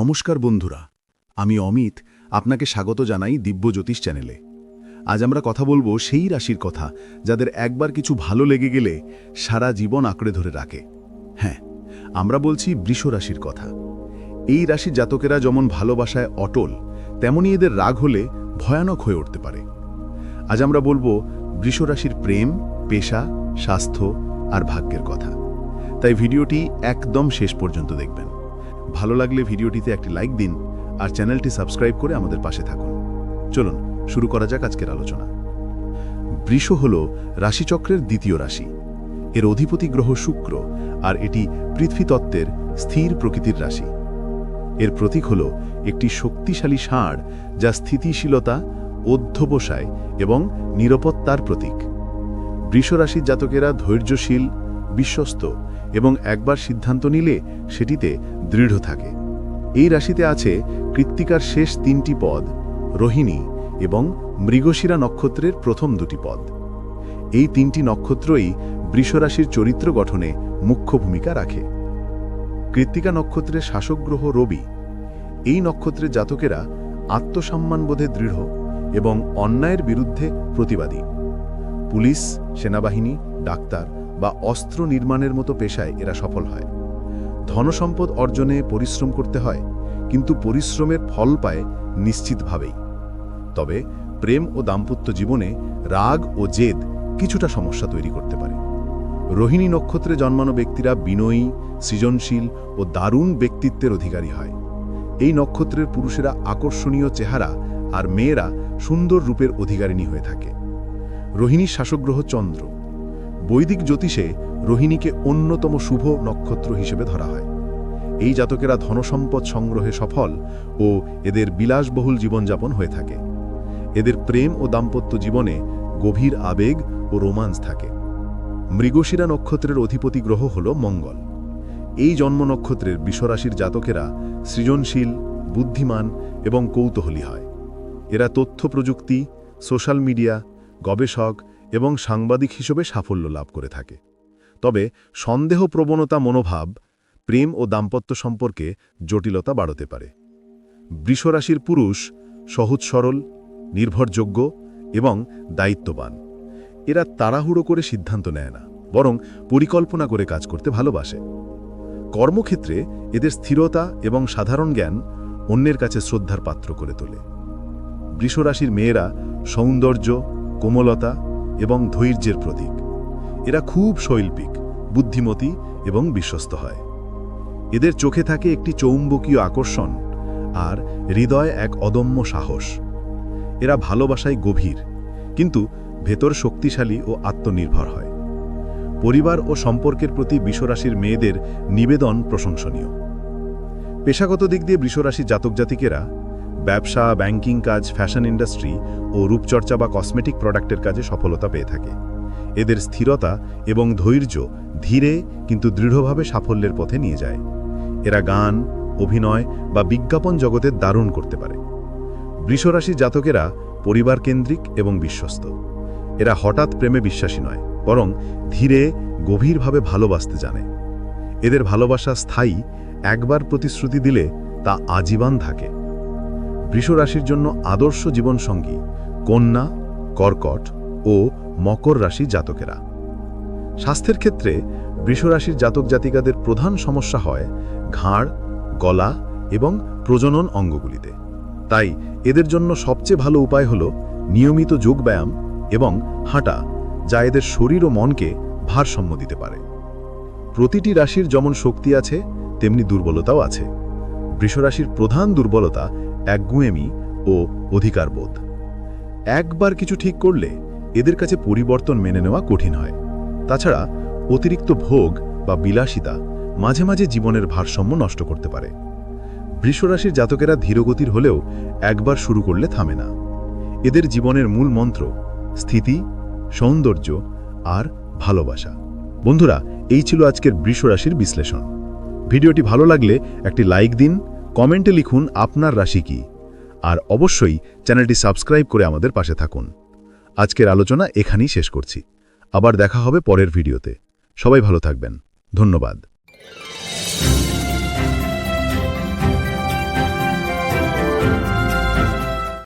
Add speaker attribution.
Speaker 1: নমস্কার বন্ধুরা, আমি অমিত, আপনাকে স্বাগত জানাই দিব্য জ্যোতিষ চ্যানেলে। আজ আমরা কথা বলব সেই রাশির কথা, যাদের একবার কিছু ভালো লেগে গেলে সারা জীবন আঁকড়ে ধরে রাখে। হ্যাঁ আমরা বলছি বৃষ রাশির কথা। এই রাশির জাতকেরা যেমন ভালোবাসায় অটল, তেমনি এদের রাগ হলে ভয়ানক হয়ে উঠতে পারে। আজ আমরা বলব বৃষ রাশির প্রেম, পেশা, স্বাস্থ্য আর ভাগ্যের কথা। তাই ভিডিওটি একদম শেষ পর্যন্ত দেখবেন। ভালো লাগলে ভিডিওটিতে একটি লাইক দিন আর চ্যানেলটি সাবস্ক্রাইব করে আমাদের পাশে থাকুন। চলুন, শুরু করা যাক আজকের আলোচনা। বৃষ হল রাশিচক্রের দ্বিতীয় রাশি। এর অধিপতি গ্রহ শুক্র আর এটি পৃথ্বী তত্ত্বের স্থির প্রকৃতির রাশি। এর প্রতীক হল একটি শক্তিশালী ষাঁড় যা স্থিতিশীলতা, অধ্যবসায় এবং নিরাপত্তার প্রতীক। বৃষরাশির জাতকেরা ধৈর্যশীল, বিশ্বস্ত এবং একবার সিদ্ধান্ত নিলে সেটিতে দৃঢ় থাকে। এই রাশিতে আছে কৃত্তিকার শেষ তিনটি পদ, রোহিণী এবং মৃগশিরা নক্ষত্রের প্রথম দুটি পদ। এই তিনটি নক্ষত্রই বৃষরাশির চরিত্র গঠনে মুখ্য ভূমিকা রাখে। কৃত্তিকা নক্ষত্রের শাসক গ্রহ রবি। এই নক্ষত্রের জাতকেরা আত্মসম্মানবোধে দৃঢ় এবং অন্যায়ের বিরুদ্ধে প্রতিবাদী। পুলিশ, সেনাবাহিনী, ডাক্তার বা অস্ত্র নির্মাণের মতো পেশায় এরা সফল হয়। ধনসম্পদ অর্জনে পরিশ্রম করতে হয়, কিন্তু পরিশ্রমের ফল পায় নিশ্চিতভাবেই। তবে প্রেম ও দাম্পত্য জীবনে রাগ ও জেদ কিছুটা সমস্যা তৈরি করতে পারে। রোহিণী নক্ষত্রে জন্মানো ব্যক্তিরা বিনয়ী, সৃজনশীল ও দারুণ ব্যক্তিত্বের অধিকারী হয়। এই নক্ষত্রের পুরুষেরা আকর্ষণীয় চেহারা আর মেয়েরা সুন্দর রূপের অধিকারিণী হয়ে থাকে। রোহিণীর শাসকগ্রহ চন্দ্র। বৈদিক জ্যোতিষে রোহিণীকে অন্যতম শুভ নক্ষত্র হিসেবে ধরা হয়। এই জাতকেরা ধনসম্পদ সংগ্রহে সফল ও এদের বিলাসবহুল জীবনযাপন হয়ে থাকে। এদের প্রেম ও দাম্পত্য জীবনে গভীর আবেগ ও রোমান্স থাকে। মৃগশিরা নক্ষত্রের অধিপতি গ্রহ হল মঙ্গল। এই জন্ম নক্ষত্রের বিশ্বরাশির জাতকেরা সৃজনশীল, বুদ্ধিমান এবং কৌতূহলী হয়। এরা তথ্য প্রযুক্তি, সোশ্যাল মিডিয়া, গবেষক এবং সাংবাদিক হিসেবে সাফল্য লাভ করে থাকে। তবে সন্দেহ প্রবণতা মনোভাব, প্রেম ও দাম্পত্য সম্পর্কে জটিলতা বাড়তে পারে। বৃষরাশির পুরুষ সহজ সরল, নির্ভরযোগ্য এবং দায়িত্ববান। এরা তাড়াহুড়ো করে সিদ্ধান্ত নেয় না, বরং পরিকল্পনা করে কাজ করতে ভালোবাসে। কর্মক্ষেত্রে এদের স্থিরতা এবং সাধারণ জ্ঞান অন্যের কাছে শ্রদ্ধার পাত্র করে তোলে। বৃষরাশির মেয়েরা সৌন্দর্য, কোমলতা এবং ধৈর্যের প্রতীক। এরা খুব শৈল্পিক, বুদ্ধিমতী এবং বিশ্বস্ত হয়। এদের চোখে থাকে একটি চৌম্বকীয় আকর্ষণ আর হৃদয় এক অদম্য সাহস। এরা ভালোবাসায় গভীর, কিন্তু ভেতর শক্তিশালী ও আত্মনির্ভর হয়। পরিবার ও সম্পর্কের প্রতি বিশ্বরাশির মেয়েদের নিবেদন প্রশংসনীয়। পেশাগত দিক দিয়ে বৃষরাশির জাতক জাতিকেরা ব্যবসা, ব্যাংকিং কাজ, ফ্যাশন ইন্ডাস্ট্রি ও রূপচর্চা বা কসমেটিক প্রোডাক্টের কাজে সফলতা পেয়ে থাকে। এদের স্থিরতা এবং ধৈর্য ধীরে কিন্তু দৃঢ়ভাবে সাফল্যের পথে নিয়ে যায়। এরা গান, অভিনয় বা বিজ্ঞাপন জগতের দারুণ করতে পারে। বৃষরাশি জাতকেরা পরিবার কেন্দ্রিক এবং বিশ্বস্ত। এরা হঠাৎ প্রেমে বিশ্বাসী নয়, বরং ধীরে, গভীরভাবে ভালোবাসতে জানে। এদের ভালোবাসা স্থায়ী, একবার প্রতিশ্রুতি দিলে তা আজীবন থাকে। বৃষরাশির জন্য আদর্শ জীবনসঙ্গী, কন্যা, কর্কট ও মকর রাশি জাতকেরা। স্বাস্থ্যের ক্ষেত্রে বৃষরাশির জাতক জাতিকাদের প্রধান সমস্যা হয় ঘাড়, গলা এবং প্রজনন অঙ্গগুলিতে। তাই এদের জন্য সবচেয়ে ভালো উপায় হল নিয়মিত যোগব্যায়াম এবং হাঁটা, যা এদের শরীর ও মনকে ভারসাম্য দিতে পারে। প্রতিটি রাশির যেমন শক্তি আছে, তেমনি দুর্বলতাও আছে। বৃষরাশির প্রধান দুর্বলতা একগুয়েমি ও অধিকারবোধ। একবার কিছু ঠিক করলে এদের কাছে পরিবর্তন মেনে নেওয়া কঠিন হয়। তাছাড়া অতিরিক্ত ভোগ বা বিলাসিতা মাঝে মাঝে জীবনের ভারসাম্য নষ্ট করতে পারে। বৃষরাশির জাতকেরা ধীরগতির হলেও একবার শুরু করলে থামে না। এদের জীবনের মূল মন্ত্র স্থিতি, সৌন্দর্য আর ভালোবাসা। বন্ধুরা, এই ছিল আজকের বৃষরাশির বিশ্লেষণ। ভিডিওটি ভালো লাগলে একটি লাইক দিন কমেন্টে লিখুন আপনার রাশি কি। আর অবশ্যই চ্যানেলটি সাবস্ক্রাইব করে আমাদের পাশে থাকুন। আজকের আলোচনা এখানেই শেষ করছি। আবার দেখা হবে পরের ভিডিওতে। সবাই ভালো থাকবেন। ধন্যবাদ।